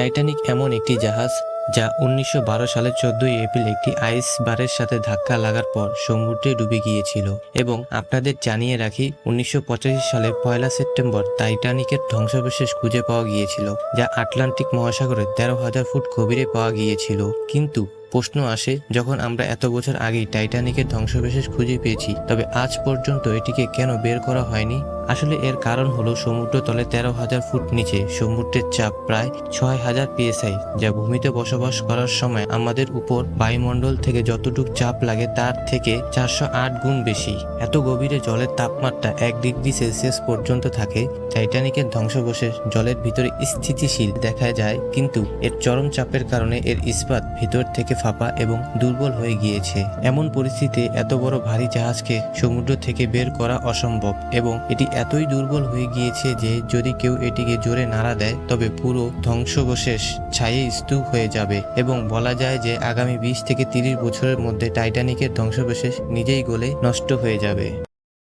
Titanic এমন একটি জাহাজ যা উনিশশো বারো সালের চোদ্দই এপ্রিল একটি আইস বারের সাথে ধাক্কা লাগার পর সমুদ্রে ডুবে গিয়েছিল। এবং আপনাদের জানিয়ে রাখি, উনিশশো সালের পয়লা সেপ্টেম্বর টাইটানিকের ধ্বংসাবশেষ খুঁজে পাওয়া গিয়েছিল, যা আটলান্টিক মহাসাগরে তেরো হাজার ফুট গভীরে পাওয়া গিয়েছিল। কিন্তু প্রশ্ন আসে, যখন আমরা এত বছর আগেই টাইটানিকের ধ্বংসাবশেষ খুঁজে পেয়েছি, তবে আজ পর্যন্ত এটিকে কেন বের করা হয়নি? আসলে এর কারণ হলো সমুদ্র তলে তেরো হাজার ফুট নিচে। সমুদ্রের চাপ প্রায় ছয় হাজার পিএসআই, যা ভূমিতে বসবাস করার সময় আমাদের উপর বায়ুমণ্ডল থেকে যতটুকু চাপ লাগে তার থেকে চারশো আট গুণ বেশি। এত গভীরে জলের তাপমাত্রা এক ডিগ্রি সেলসিয়াস পর্যন্ত থাকে, টাইটানিকের ধ্বংসবশেষ জলের ভিতরে স্থিতিশীল দেখা যায়, কিন্তু এর চরম চাপের কারণে এর ইস্পাত ভিতর থেকে ফাঁপা এবং দুর্বল হয়ে গিয়েছে। এমন পরিস্থিতিতে এত বড় ভারী জাহাজকে সমুদ্র থেকে বের করা অসম্ভব এবং এটি এতই দুর্বল হয়ে গিয়েছে যে যদি কেউ এটিকে জোরে নাড়া দেয়, তবে পুরো ধ্বংসবশেষ ছায়ে স্তূপ হয়ে যাবে এবং বলা যায় যে আগামী বিশ থেকে তিরিশ বছরের মধ্যে টাইটানিকের ধ্বংসবশেষ নিজেই গলে নষ্ট হয়ে যাবে।